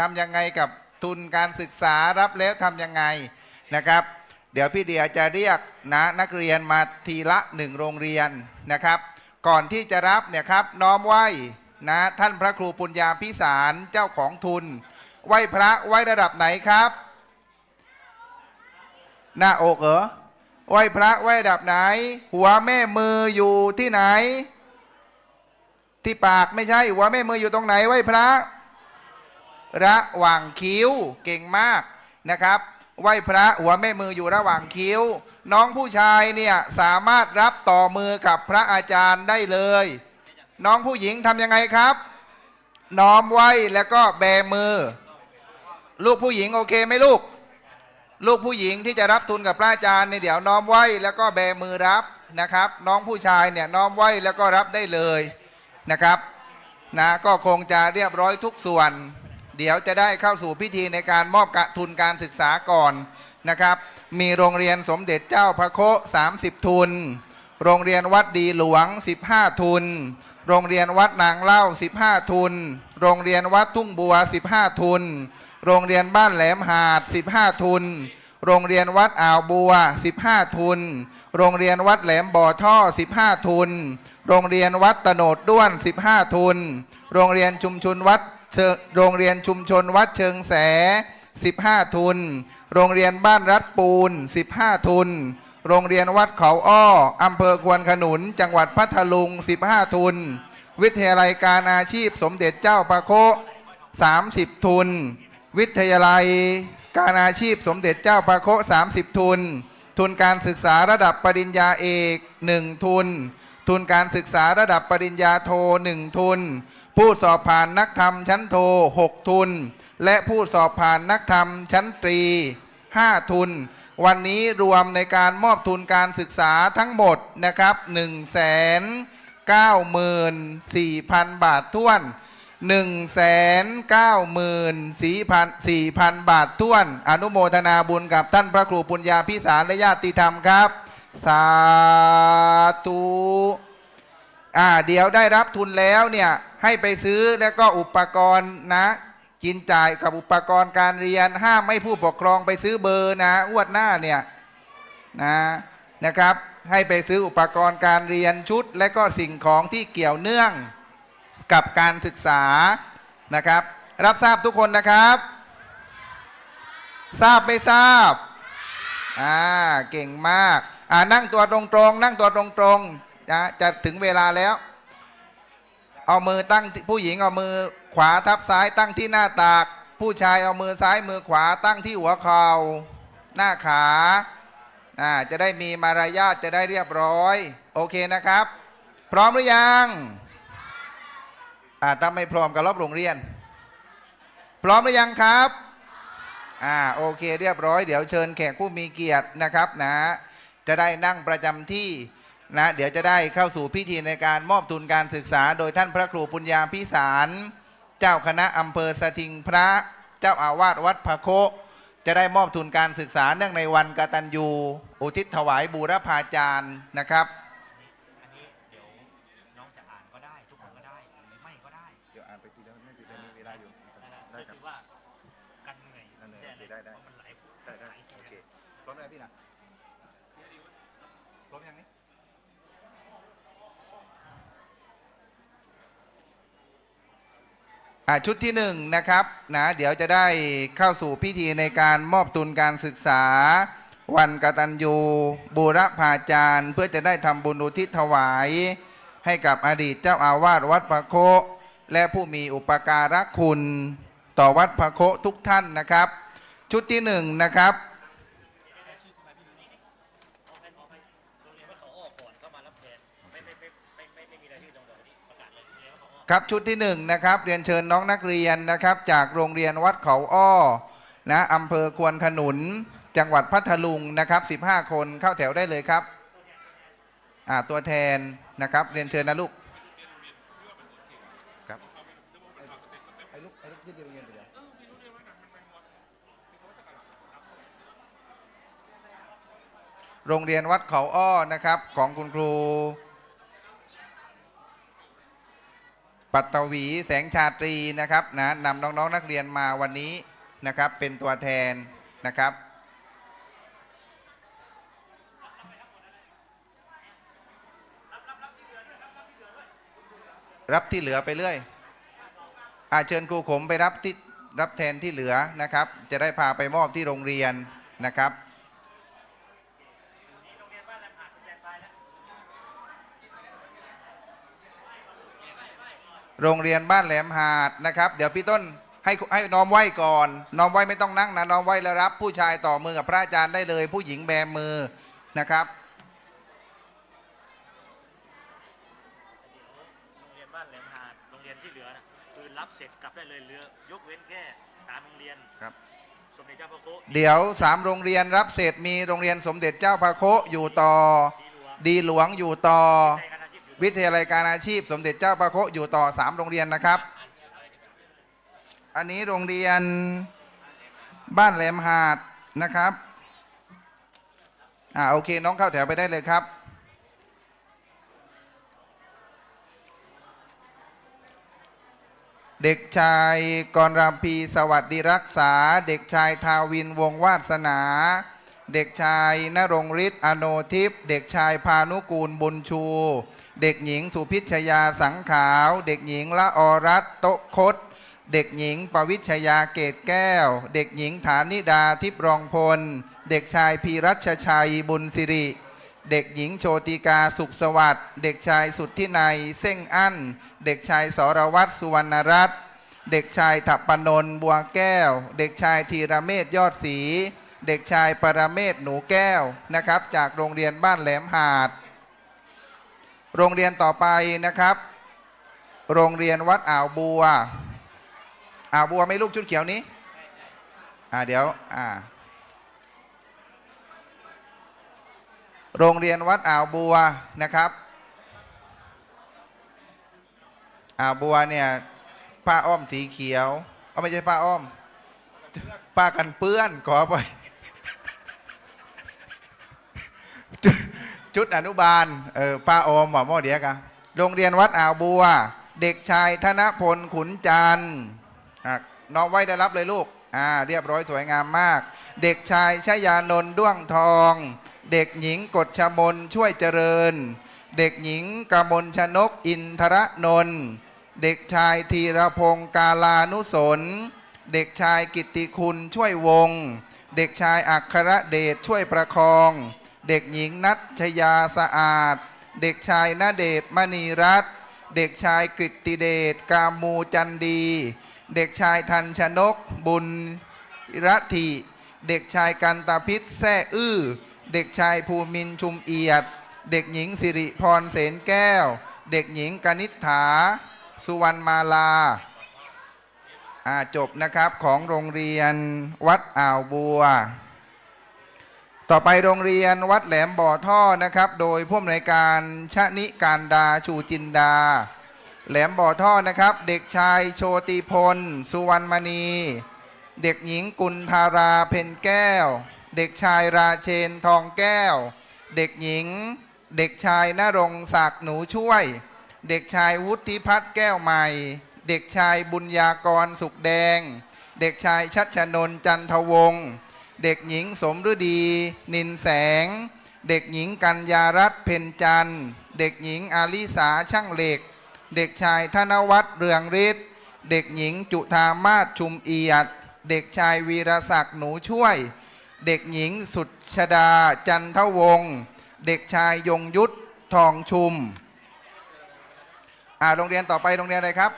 ทำยังไงกับทุนการศึกษารับแล้วทำยังไงนะครับ เดี๋ยวพี่เดียจะเรียกนะนักเรียนมาทีละหนึ่งโรงเรียนนะครับ ก่อนที่จะรับเนี่ยครับน้อมไหว้นะท่านพระครูปุญญาพิสารเจ้าของทุน ไหวพระไหวระดับไหนครับ หน้าอกเหรอไหวพระไหวระดับไหน หัวแม่มืออยู่ที่ไหน ที่ปากไม่ใช่ หัวแม่มืออยู่ตรงไหนไหวพระ ระหว่างคิ้วเก่งมากนะครับ ไหวพระหัวแม่มืออยู่ระหว่างคิ้ว น้องผู้ชายเนี่ยสามารถรับต่อมือกับพระอาจารย์ได้เลย น้องผู้หญิงทำยังไงครับ น้อมไหวแล้วก็แบมือ ลูกผู้หญิงโอเคไหมลูก ลูกผู้หญิงที่จะรับทุนกับพระอาจารย์เนี่ยเดี๋ยวน้อมไหวแล้วก็แบมือรับนะครับ น้องผู้ชายเนี่ยน้อมไหวแล้วก็รับได้เลยนะครับนะก็คงจะเรียบร้อยทุกส่วน เดี๋ยวจะได้เข้าสู่พิธีในการมอบกะทุนการศึกษาก่อนนะครับ มีโรงเรียนสมเด็จเจ้าพระโค30 ทุน โรงเรียนวัดดีหลวง 15 ทุน โรงเรียนวัดนางเล่า 15 ทุน โรงเรียนวัดทุ่งบัว 15 ทุน โรงเรียนบ้านแหลมหาด 15 ทุน โรงเรียนวัดอ่าวบัว 15 ทุน โรงเรียนวัดแหลมบ่อท่อ 15 ทุน โรงเรียนวัดตโนดด้วน 15 ทุน โรงเรียนชุมชนวัด โรงเรียนชุมชนวัดเชิงแส 15 ทุน โรงเรียนบ้านรัดปูน 15 ทุน โรงเรียนวัดเขาอ้ออำเภอควนขนุน จังหวัดพัทลุง 15 ทุน วิทยาลัยการอาชีพสมเด็จเจ้าพระโค30 ทุน วิทยาลัยการอาชีพสมเด็จเจ้าพระโค30 ทุน ทุนการศึกษาระดับปริญญาเอก 1 ทุน ทุนการศึกษาระดับปริญญาโท 1 ทุน ผู้สอบผ่านนักธรรมชั้นโท 6 ทุน และผู้สอบผ่านนักธรรมชั้นตรี 5 ทุน วันนี้รวมในการมอบทุนการศึกษาทั้งหมดนะครับ1 9 4 0 0 0 บาทท้วน 1 9 4 0 0 0 บาทท้วน อนุโมทนาบุญกับท่านพระครูปุญญาพิสารและญาติธรรมครับสาธุ อ่าเดี๋ยวได้รับทุนแล้วเนี่ยให้ไปซื้อแล้วก็อุปกรณ์นะ กินจ่ายกับอุปกรณ์การเรียนห้ามไม่ผู้ปกครองไปซื้อเบอร์นะอวดหน้าเนี่ยนะนะครับ ให้ไปซื้ออุปกรณ์การเรียนชุด และก็สิ่งของที่เกี่ยวเนื่องกับการศึกษานะครับ รับทราบทุกคนนะครับ ทราบไม่ทราบอ่าเก่งมากอ่านั่งตัวตรงๆนั่งตัวตรงๆ นะจะถึงเวลาแล้ว เอามือตั้งผู้หญิงเอามือขวาทับซ้ายตั้งที่หน้าตาก ผู้ชายเอามือซ้ายมือขวาตั้งที่หัวเข่าหน้าขาอ่าจะได้มีมารยาทจะได้เรียบร้อย โอเคนะครับ พร้อมหรือยังอ่าถ้าไม่พร้อมก็รอบโรงเรียน พร้อมหรือยังครับอ่าโอเคเรียบร้อยเดี๋ยวเชิญแขกผู้มีเกียรตินะครับนะ จะได้นั่งประจำที่ นะเดี๋ยวจะได้เข้าสู่พิธีในการมอบทุนการศึกษา โดยท่านพระครูปุญญาพิสาร เจ้าคณะอำเภอสถิงพระเจ้าอาวาสวัดพระโคจะได้มอบทุนการศึกษาเนื่องในวันกตัญญู อุทิศถวายบูรพาจารย์นะครับอันนี้เดี๋ยวน้องจะอ่านก็ได้ทุกคนก็ได้หรือไม่ก็ได้เดี๋ยวอ่านไปทีแล้วไม่ติดมีเวลาอยู่ก็คือว่ากันเหนื่อยกันเหนื่อยแค่โอเคได้ได้เพราะมันหลายได้ได้หลายโอเคพร้อมแล้วพี่นะพร้อมยังนี่ อ่าชุดที่หนึ่งนะครับนะเดี๋ยวจะได้เข้าสู่พิธีในการมอบทุนการศึกษา วันกตัญญูบูรพาจารย์ เพื่อจะได้ทำบุญอุทิศถวาย ให้กับอดีตเจ้าอาวาสวัดพระโค และผู้มีอุปการะคุณ ต่อวัดพระโคทุกท่านนะครับ ชุดที่หนึ่งนะครับ ครับชุดที่หนึ่งนะครับเรียนเชิญน้องนักเรียนนะครับจากโรงเรียนวัดเขาอ้อนะอำเภอควนขนุน จังหวัดพัทลุงนะครับ 15 คนเข้าแถวได้เลยครับอ่าตัวแทนนะครับเรียนเชิญนะลูกครับไอ้ลูกไอ้ลูกที่โรงเรียนเดียวโรงเรียนวัดเขาอ้อนะครับของคุณครู ปัตวีแสงชาตรีนะครับนะนำน้องๆนักเรียนมาวันนี้นะครับ เป็นตัวแทนนะครับรับที่เหลือไปเรื่อยอาเชิญครูขมไปรับที่รับแทนที่เหลือนะครับ จะได้พาไปมอบที่โรงเรียนนะครับ โรงเรียนบ้านแหลมหาดนะครับ เดี๋ยวพี่ต้นให้ให้น้อมไหว้ก่อน น้อมไหว้ไม่ต้องนั่งนะน้อมไหว้แล้วรับ ผู้ชายต่อมือกับพระอาจารย์ได้เลย ผู้หญิงแบมือนะครับโรงเรียนบ้านแหลมหาดโรงเรียนที่เหลือนะคือรับเสร็จกลับได้เลยเหลือยกเว้นแค่สามโรงเรียนครับ สมเด็จเจ้าพระโคเดี๋ยวสามโรงเรียนรับเสร็จมีโรงเรียนสมเด็จเจ้าพระโคอยู่ต่อ ดีหลวงดีหลวงอยู่ต่อ วิทยาลัยการอาชีพ สมเด็จเจ้าพระโคอยู่ต่อสามโรงเรียนนะครับ อันนี้โรงเรียนบ้านแหลมหาดนะครับอ่าโอเคน้องเข้าแถวไปได้เลยครับ เด็กชายกรรำพีสวัสดิรักษา เด็กชายทาวินวงวาสนา เด็กชายนรงฤทธิ์อโนทิพย์เด็กชายพานุกูลบุญชู เด็กหญิงสุพิชยาสังขาว เด็กหญิงละอรัตโตคดเด็กหญิงปวิชยาเกตแก้ว เด็กหญิงฐานิดาทิพรองพล เด็กชายพีรัชชัยบุญสิริเด็กหญิงโชติกาสุขสวัสดิ์ เด็กชายสุทธินัยเส้งอั้น เด็กชายสรวัตรสุวรรณรัตน์ เด็กชายถัปปนน์บัวแก้ว เด็กชายธีระเมธยอดศรี เด็กชายปรเมศหนูแก้วนะครับ จากโรงเรียนบ้านแหลมหาด โรงเรียนต่อไปนะครับ โรงเรียนวัดอ่าวบัว อ่าวบัวไม่ลูกชุดเขียวนี้อ่าเดี๋ยวอ่าโรงเรียนวัดอ่าวบัวนะครับอ่าวบัวเนี่ยผ้าอ้อมสีเขียวเอาไม่ใช่ผ้าอ้อมผ้ากันเปื้อนขอไป ชุด ชุดอนุบาลเออป้าอมหมอมอเดียกะโรงเรียนวัดอ่าวบัว เด็กชายธนพลขุนจันทร์น้องไว้ได้รับเลยลูกอ่าเรียบร้อยสวยงามมาก เด็กชายชยานนท์ด้วงทอง เด็กหญิงกฎชมนช่วยเจริญ เด็กหญิงกมลชนกอินทรนนท์เด็กชายธีรพงศ์กาลานุสนเด็กชายกิตติคุณช่วยวง เด็กชายอัครเดชช่วยประคอง เด็กหญิงนัชยาสะอาด เด็กชายณเดชมณีรัตน์เด็กชายกฤติเดชกามูจันดี เด็กชายทันชนกบุญรัติเด็กชายกันตาพิษแซ่อื้อ เด็กชายภูมินชุมเอียด เด็กหญิงสิริพรเสนแก้ว เด็กหญิงกนิษฐา สุวรรณมาลาอาจบนะครับของโรงเรียนวัดอ่าวบัว ต่อไปโรงเรียนวัดแหลมบ่อท่อนะครับ โดยผู้อำนวยการชะนิการดาชูจินดา แหลมบ่อท่อนะครับ เด็กชายโชติพล สุวรรณมณี เด็กหญิงกุลธาราเพนแก้ว เด็กชายราเชนทองแก้ว เด็กหญิง เด็กชายนรงศักดิ์หนูช่วย เด็กชายวุฒิพัฒน์แก้วใหม่ เด็กชายบุญญากรสุขแดง เด็กชายชัชนน์จันทวงศ์ เด็กหญิงสมฤดี นินแสง เด็กหญิงกัญญารัตน์เพนจันทร์ เด็กหญิงอาลิสาช่างเหล็ก เด็กชายธนวัฒน์เรืองฤทธิ์ เด็กหญิงจุธามาศชุมเอียด เด็กชายวีรศักดิ์หนูช่วย เด็กหญิงสุดชดาจันทวงศ์ เด็กชายยงยุทธทองชุม อ่าโรงเรียนต่อไปโรงเรียนอะไรครับ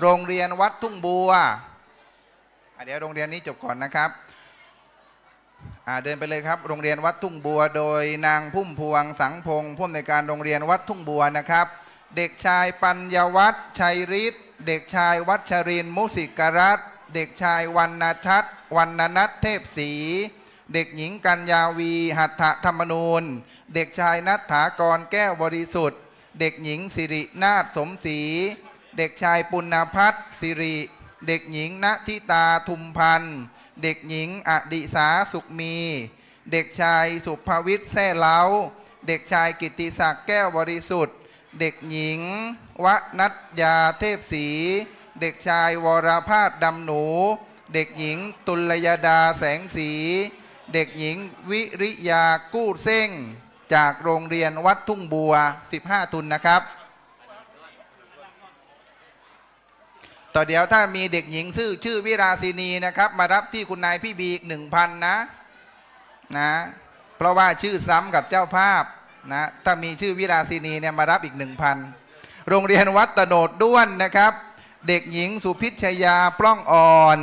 โรงเรียนวัดทุ่งบัว เดี๋ยวโรงเรียนนี้จบก่อนนะครับอาเดินไปเลยครับ โรงเรียนวัดทุ่งบัว โดยนางพุ่มพวงสังพงศ์ผู้อำนวยการโรงเรียนวัดทุ่งบัวนะครับ เด็กชายปัญญวัฒน์ชัยฤทธิ์เด็กชายวัชรินมุสิกรัตเด็กชายวรรณทัศน์วรรณนัทเทพศรีเด็กหญิงกัญญาวี หัตถธรรมนูญเด็กชายนัทถากรแก้วบริสุทธิ์ เด็กหญิงสิรินาถสมศรีเด็กชายปุณณพัฒน์สิริ เด็กหญิงณทิตาทุมพันธ์ เด็กหญิงอดิสาสุขมี เด็กชายสุภวิทย์แซ่เล้า เด็กชายกิตติศักดิ์แก้วบริสุทธิ์ เด็กหญิง วนัทยาเทพศรี เด็กชายวรพาสดำหนู เด็กหญิงตุลยดาแสงสี เด็กหญิงวิริยากู้เส้ง จากโรงเรียนวัดทุ่งบัว 15 ทุนนะครับ ต่อเดี๋ยวถ้ามีเด็กหญิงชื่อชื่อวิราศินีนะครับ มารับที่คุณนายพี่บีอีกหนึ่งพันนะนะ เพราะว่าชื่อซ้ำกับเจ้าภาพนะถ้ามีชื่อวิราศินีเนี่ยมารับอีกหนึ่งพันโรงเรียนวัดตโนดด้วนนะครับ เด็กหญิงสุพิชยาปล้องอ่อน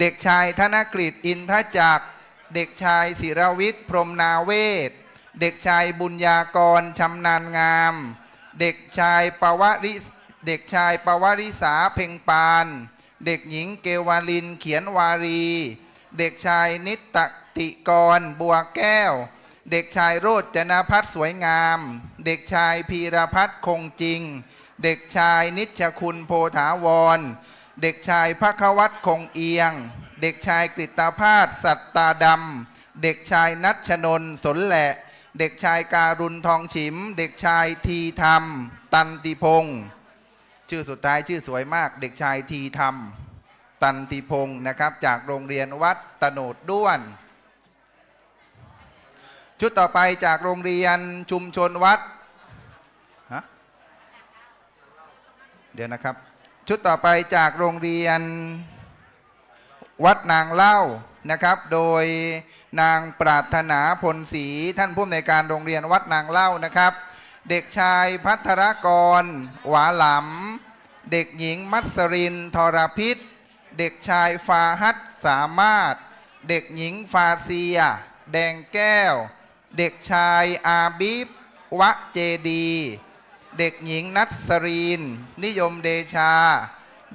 เด็กชายธนกฤษอินทจักร เด็กชายศิรวิทย์พรมนาเวศเด็กชายบุญญากรชำนาญงาม เด็กชายปวริ เด็กชายปวาริษาเพ่งปาน เด็กหญิงเกวาลินเขียนวารี เด็กชายนิตติกรบัวแก้ว เด็กชายโรจนพัฒน์สวยงาม เด็กชายพีรพัฒน์คงจริง เด็กชายนิชคุณโพธาวร เด็กชายพระควัตคงเอียง เด็กชายกฤตภาสสัตตาดำ เด็กชายนัชนนสนแหละเด็กชายการุณทองฉิม เด็กชายทีธรรม ตันติพงศ์ ชื่อสุดท้ายชื่อสวยมาก เด็กชายทีธรรม ตันติพงศ์นะครับ จากโรงเรียนวัดตโนดด้วน ชุดต่อไปจากโรงเรียนชุมชนวัดฮะเดี๋ยวนะครับ ชุดต่อไปจากโรงเรียนวัดนางเล่านะครับ โดยนางปรารถนาพลศรีท่านผู้อำนวยการโรงเรียนวัดนางเล่านะครับ เด็กชายพัทรกร หวาหลำเด็กหญิงมัสรินทรพิษ เด็กชายฟาฮัตสามารถ เด็กหญิงฟาเซีย แดงแก้ว เด็กชายอาบีบวะเจดี เด็กหญิงนัทสรีน นิยมเดชา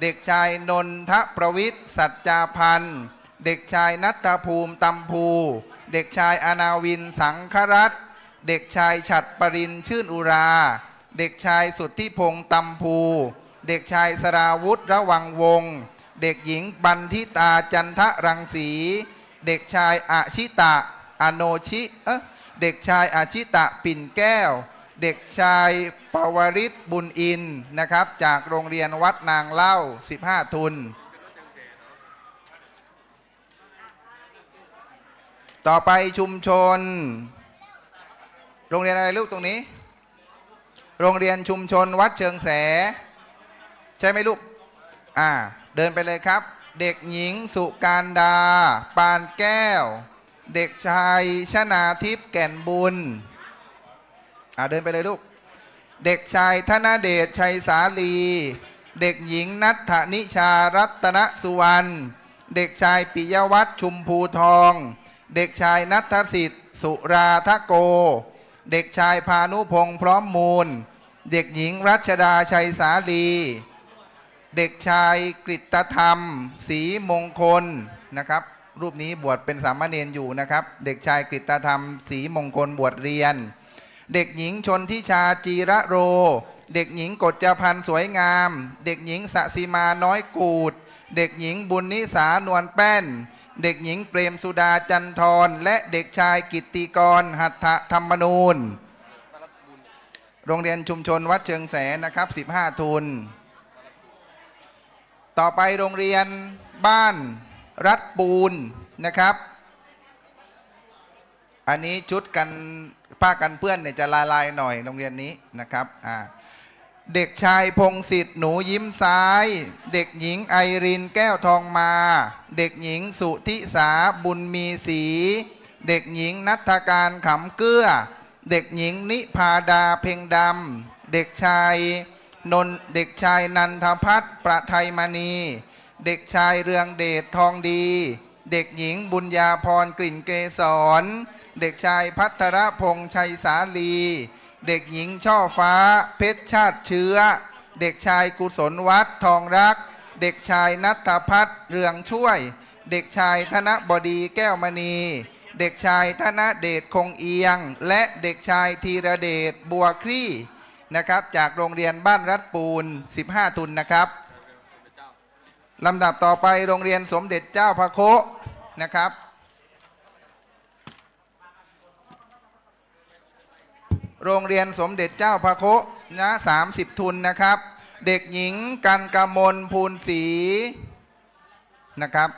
เด็กชายนนทประวิทย์สัจจาพันธ์เด็กชายนัทภูมิตำภู เด็กชายอนาวินสังครัตน์ เด็กชายฉัดปรินชื่นอุรา เด็กชายสุทธิพงษ์ตำภู เด็กชายสราวุธระวังวง เด็กหญิงบันทิตาจันทรังสี เด็กชายอาชิตะอโนชิเอเด็กชายอาชิตะปิ่นแก้ว เด็กชายปวริศบุญอินนะครับ จากโรงเรียนวัดนางเล่า 15 ทุน ต่อไปชุมชน โรงเรียนอะไรลูกตรงนี้ โรงเรียนชุมชนวัดเชิงแส ใช่ไหมลูก อ่า เดินไปเลยครับ เด็กหญิงสุการดา ปานแก้ว เด็กชายชนาทิพย์แก่นบุญ อ่าเดินไปเลยลูก เด็กชายธนเดชชัยสาลี เด็กหญิงนัทธนิชารัตนสุวรรณ เด็กชายปิยวัฒน์ชุมพูทอง เด็กชายนัทสิทธิ์สุราทโก เด็กชายพานุพงษ์พร้อมมูล เด็กหญิงรัชดาชัยสาลี เด็กชายกฤตธรรมศรีมงคลนะครับ รูปนี้บวชเป็นสามเณรอยู่นะครับ เด็กชายกฤตธรรมศรีมงคลบวชเรียน เด็กหญิงชนทิชาจีระโร เด็กหญิงกฎจพันสวยงาม เด็กหญิงสสิมาน้อยกูด เด็กหญิงบุญนิสานวลแป้น เด็กหญิงเปรมสุดาจันทร และเด็กชายกิตติกร หัตถธรรมนูญโรงเรียนชุมชนวัดเชิงแสนนะครับ 15 ทุน ต่อไปโรงเรียนบ้านรัดปูนนะครับ อันนี้ชุดกันผ้ากันเพื่อนเนี่ยจะลายลายๆหน่อยโรงเรียนนี้นะครับอ่า เด็กชายพงศิษฐ์หนูยิ้มซ้าย เด็กหญิงไอรินแก้วทองมา เด็กหญิงสุธิสาบุญมีศรีเด็กหญิงนัทการขำเกื้อ เด็กหญิงนิพาดาเพ่งดำเด็กชายนนเด็กชายนันทพัฒน์ประไทยมณี เด็กชายเรืองเดชทองดี เด็กหญิงบุญญาพรกลิ่นเกษร เด็กชายพัทรพงษ์ชัยสาลี เด็กหญิงช่อฟ้า เพชรชาติเชื้อ เด็กชายกุศลวัฒน์ทองรัก เด็กชายนัทพัฒน์เรืองช่วย เด็กชายธนบดีแก้วมณี เด็กชายธนเดชคงเอียง และเด็กชายธีระเดชบัวคลี่นะครับ จากโรงเรียนบ้านรัดปูน 15 ทุนนะครับลำดับต่อไปโรงเรียนสมเด็จเจ้าพระโคะนะครับ โรงเรียนสมเด็จเจ้าพระโคะนะ30ทุนนะครับ เด็กหญิงกันกมลภูลศรีนะครับ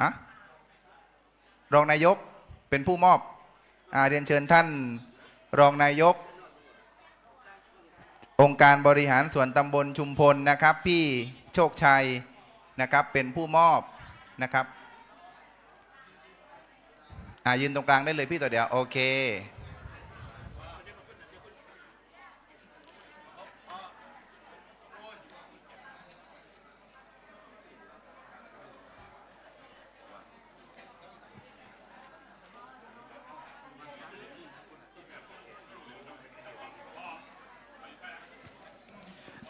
อะรองนายกเป็นผู้มอบอาเรียนเชิญท่านรองนายก องค์การบริหารส่วนตำบลชุมพลนะครับ พี่โชคชัยนะครับเป็นผู้มอบนะครับอ่ายืนตรงกลางได้เลยพี่ตัวเดียว โอเค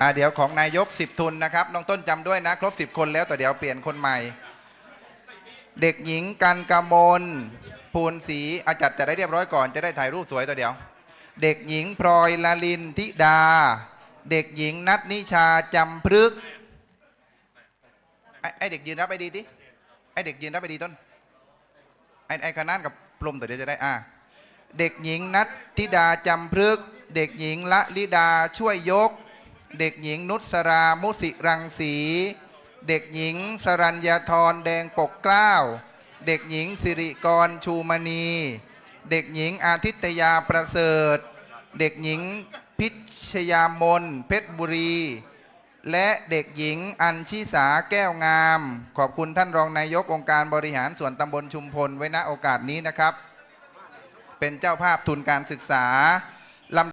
อ่าเดี๋ยวของนายก 10 ทุนนะครับน้องต้นจำด้วยนะครบ 10 คนแล้วแต่เดี๋ยวเปลี่ยนคนใหม่ เด็กหญิงกันกมลภูลศรีอาจัดจะได้เรียบร้อยก่อนจะได้ถ่ายรูปสวยตัวเดียว เด็กหญิงพลอยลลินธิดา เด็กหญิงนัทนิชาจำพฤกไอ้ไอเด็กยืนรับไปดีทีไอเด็กยืนรับไปดีต้นไอไอขนานกับปลมตัวเดียวจะได้อ่าเด็กหญิงนัทธิดาจำพฤกเด็กหญิงละลิดาช่วยยก เด็กหญิงนุสรามุสิรังสี เด็กหญิงสรัญญาธรแดงปกเกล้า เด็กหญิงสิริกรชูมณี เด็กหญิงอาทิตยาประเสริฐ เด็กหญิงพิชยามนเพชรบุรี และเด็กหญิงอัญชิสาแก้วงาม ขอบคุณท่านรองนายกองค์การบริหารส่วนตำบลชุมพลไว้ณโอกาสนี้นะครับ เป็นเจ้าภาพทุนการศึกษา